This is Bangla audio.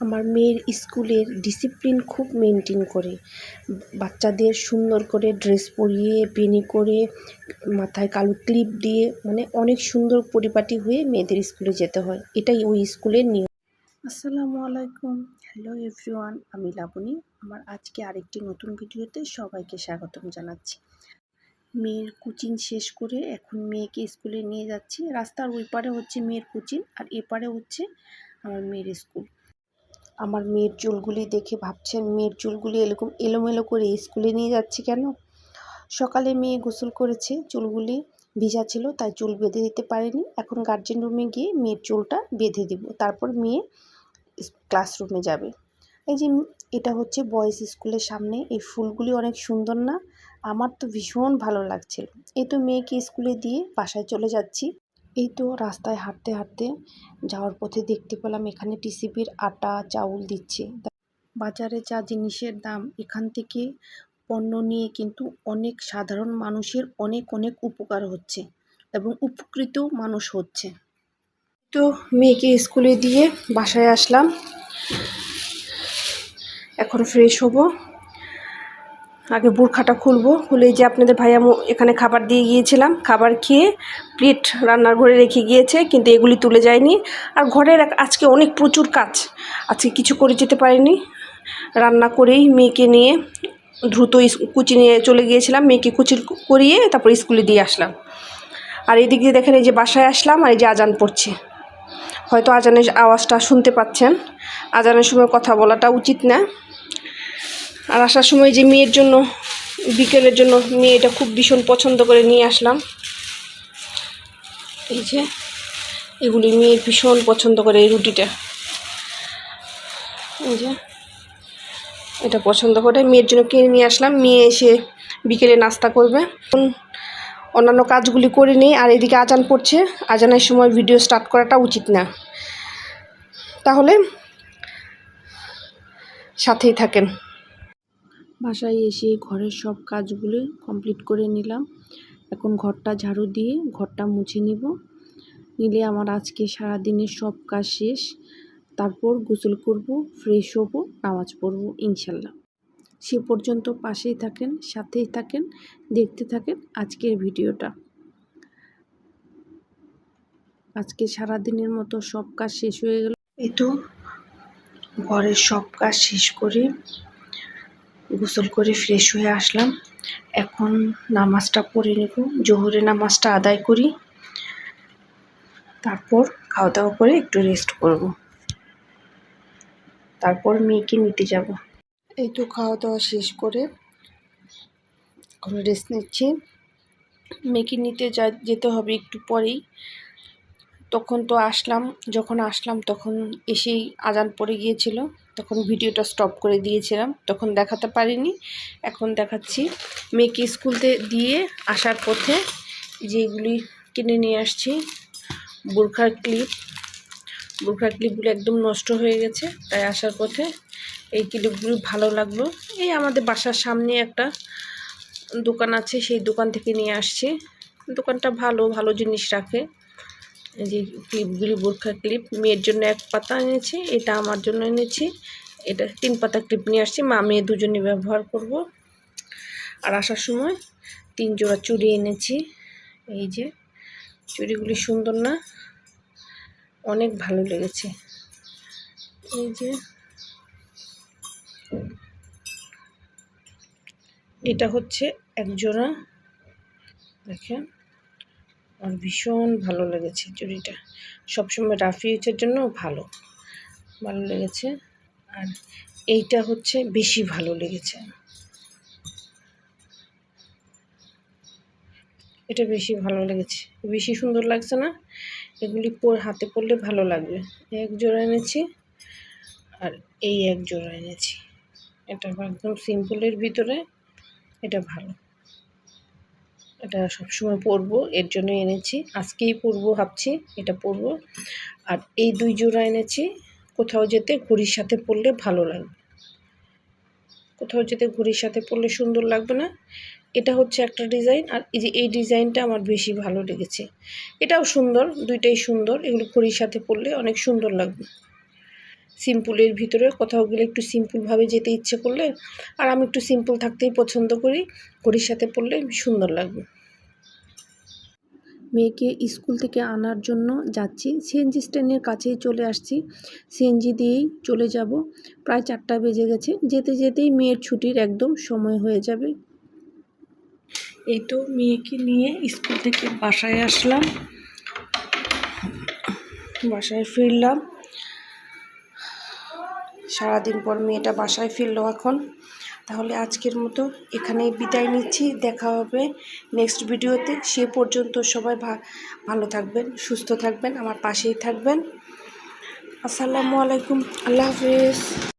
আমার মেয়ের স্কুলের ডিসিপ্লিন খুব মেনটেন করে। বাচ্চাদের সুন্দর করে ড্রেস পরিয়ে বেনি করে, মাথায় কালো ক্লিপ দিয়ে মানে অনেক সুন্দর পরিপাটি হয়ে মেয়েদের স্কুলে যেতে হয়। এটাই ওই স্কুলের নিয়ম। আসসালামু আলাইকুম। হ্যালো এভরিওয়ান আমি লাবণী। আমার আজকে আরেকটি নতুন ভিডিওতে সবাইকে স্বাগতম জানাচ্ছি। মেয়ের কোচিং শেষ করে এখন মেয়েকে স্কুলে নিয়ে যাচ্ছি। রাস্তার ওই পারে হচ্ছে মেয়ের কোচিং আর এপারে হচ্ছে আমার মেয়ের স্কুল। আমার মেয়ের চুলগুলি দেখে ভাবছেন, মেয়ের চুলগুলি এরকম এলোমেলো করে স্কুলে নিয়ে যাচ্ছি কেন? সকালে মেয়ে গোসল করেছে, চুলগুলি ভিজা ছিল, তাই চুল বেঁধে দিতে পারেনি। এখন গার্জেন রুমে গিয়ে মেয়ের চুলটা বেঁধে দিব। তারপর মেয়ে ক্লাসরুমে যাবে। এই যে এটা হচ্ছে বয়েজ স্কুলের সামনে, এই ফুলগুলি অনেক সুন্দর না? আমার তো ভীষণ ভালো লাগছিল। এই তো মেয়েকে স্কুলে দিয়ে বাসায় চলে যাচ্ছি। এই তো রাস্তায় হাঁটতে হাঁটতে যাওয়ার পথে দেখতে পেলাম এখানে টিসিবির আটা, চাউল দিচ্ছে। বাজারে যা জিনিসের দাম, এখান থেকে পণ্য নিয়ে কিন্তু অনেক সাধারণ মানুষের অনেক অনেক উপকার হচ্ছে এবং উপকৃত মানুষ হচ্ছে। তো মেয়েকে স্কুলে দিয়ে বাসায় আসলাম। এখন ফ্রেশ হব। আগে বুরখাটা খুলবো, খুলে যে আপনাদের ভাইয়া এখানে খাবার দিয়ে গিয়েছিলাম, খাবার খেয়ে প্লেট রান্নার ঘরে রেখে গিয়েছে, কিন্তু এগুলি তুলে যায়নি। আর ঘরের আজকে অনেক প্রচুর কাজ, আজকে কিছু করে যেতে পারিনি। রান্না করেই মেয়েকে নিয়ে দ্রুত কুচি নিয়ে চলে গিয়েছিলাম, মেয়েকে কুচি করিয়ে তারপর স্কুলে দিয়ে আসলাম। আর এদিক দিয়ে দেখেন এই যে বাসায় আসলাম আর এই যে আজান পড়ছে। হয়তো আজানের আওয়াজটা শুনতে পাচ্ছেন। আজানের সময় কথা বলাটা উচিত না। আর আসার সময় যে মেয়ের জন্য, বিকেলের জন্য মেয়ে এটা খুব ভীষণ পছন্দ করে নিয়ে আসলাম। এই যে, এগুলি মেয়ে ভীষণ পছন্দ করে এই রুটিটা। এই যে, এটা পছন্দ করে মেয়ের জন্য কিনে নিয়ে আসলাম। মেয়ে এসে বিকেলে নাস্তা করবে। অন্যান্য কাজগুলি করে নিই, আর এদিকে আজান পড়ছে। আজানের সময় ভিডিও স্টার্ট করাটা উচিত না। তাহলে সাথেই থাকেন। বাসায় এসে ঘরের সব কাজগুলি কমপ্লিট করে নিলাম। এখন ঘরটা ঝাড়ু দিয়ে ঘরটা মুছে নিব। নিলে আমার আজকে সারা দিনের সব কাজ শেষ। তারপর গোসল করব, ফ্রেশ হব, নামাজ পড়ব, ইনশাল্লাহ। সে পর্যন্ত পাশেই থাকেন, সাথেই থাকেন, দেখতে থাকেন আজকের ভিডিওটা। আজকে সারা দিনের মতো সব কাজ শেষ হয়ে গেল। এই তো ঘরের সব কাজ শেষ করে গোসল করে ফ্রেশ হয়ে আসলাম। এখন নামাজটা পড়ে নেব। জোহরে নামাজটা আদায় করি। তারপর খাওয়া দাওয়া করে একটু রেস্ট করব। তারপর মেয়েকে নিতে যাব। এই তো খাওয়া দাওয়া শেষ করে এখন রেস্ট নিচ্ছি। মেয়েকে নিতে যা, যেতে হবে একটু পরেই। তখন তো আসলাম, যখন আসলাম তখন এসেই আজান পড়ে গিয়েছিল, তখন ভিডিওটা স্টপ করে দিয়েছিলাম, তখন দেখাতে পারিনি, এখন দেখাচ্ছি। মেয়েকে স্কুলতে দিয়ে আসার পথে যেগুলি কিনে নিয়ে আসছি, বোরখার ক্লিপ, বোরখার ক্লিপগুলো একদম নষ্ট হয়ে গেছে, তাই আসার পথে এই ক্লিপগুলি ভালো লাগল। এই আমাদের বাসার সামনে একটা দোকান আছে, সেই দোকান থেকে নিয়ে আসছি। দোকানটা ভালো ভালো জিনিস রাখে। যে ক্লিপগুলি বোরখা ক্লিপ, মেয়ের জন্য এক পাতা এনেছি, এটা আমার জন্য এনেছি। এটা তিন পাতা ক্লিপ নিয়ে আসছি, মা, মেয়ে দুজনে ব্যবহার করব। আর আসার সময় তিন জোড়া চুড়ি এনেছি। এই যে, চুড়িগুলি সুন্দর না? অনেক ভালো লেগেছে। এই যে, এটা হচ্ছে এক জোড়া, দেখেন। আমার ভীষণ ভালো লেগেছে চুড়িটা। সবসময় রাফি ইউজের জন্য ভালো। ভালো লেগেছে। আর এইটা হচ্ছে বেশি ভালো লেগেছে। এটা বেশি ভালো লেগেছে। বেশি সুন্দর লাগছে না? এগুলি হাতে পরলে ভালো লাগবে। এক জোড়া এনেছি আর এই এক জোড়া এনেছি। এটা একদম সিম্পলের ভিতরে এটা ভালো। এটা সবসময় পরবো, এর জন্য এনেছি। আজকেই পরবো ভাবছি, এটা পরবো। আর এই দুই জোড়া এনেছি, কোথাও যেতে ঘড়ির সাথে পরলে ভালো লাগবে। কোথাও যেতে ঘড়ির সাথে পরলে সুন্দর লাগবে না। এটা হচ্ছে একটা ডিজাইন, আর এই যে এই ডিজাইনটা আমার বেশি ভালো লেগেছে। এটাও সুন্দর, দুইটাই সুন্দর, এগুলো ঘড়ির সাথে পরলে অনেক সুন্দর লাগবে। সিম্পলের ভিতরে কোথাও গেলে একটু সিম্পলভাবে যেতে ইচ্ছে করলে আর আমি একটু সিম্পল থাকতেই পছন্দ করি। ঘড়ির সাথে পরলে সুন্দর লাগবে। মেয়েকে স্কুল থেকে আনার জন্য যাচ্ছি। সিএনজি স্ট্যান্ডের কাছেই চলে আসছি। সিএনজি দিয়েই চলে যাব। প্রায় চারটা বেজে গেছে। যেতে যেতেই মেয়ের ছুটির একদম সময় হয়ে যাবে। এই তো মেয়েকে নিয়ে স্কুল থেকে বাসায় আসলাম। বাসায় ফিরলাম। সারাদিন পর মেয়েটা বাসায় ফিরলো এখন। তাহলে আজকের মতো এখানেই বিদায় নিচ্ছি। দেখা হবে নেক্সট ভিডিওতে। সে পর্যন্ত সবাই ভালো থাকবেন, সুস্থ থাকবেন, আমার পাশেই থাকবেন। আসসালামু আলাইকুম। আল্লাহ হাফেজ।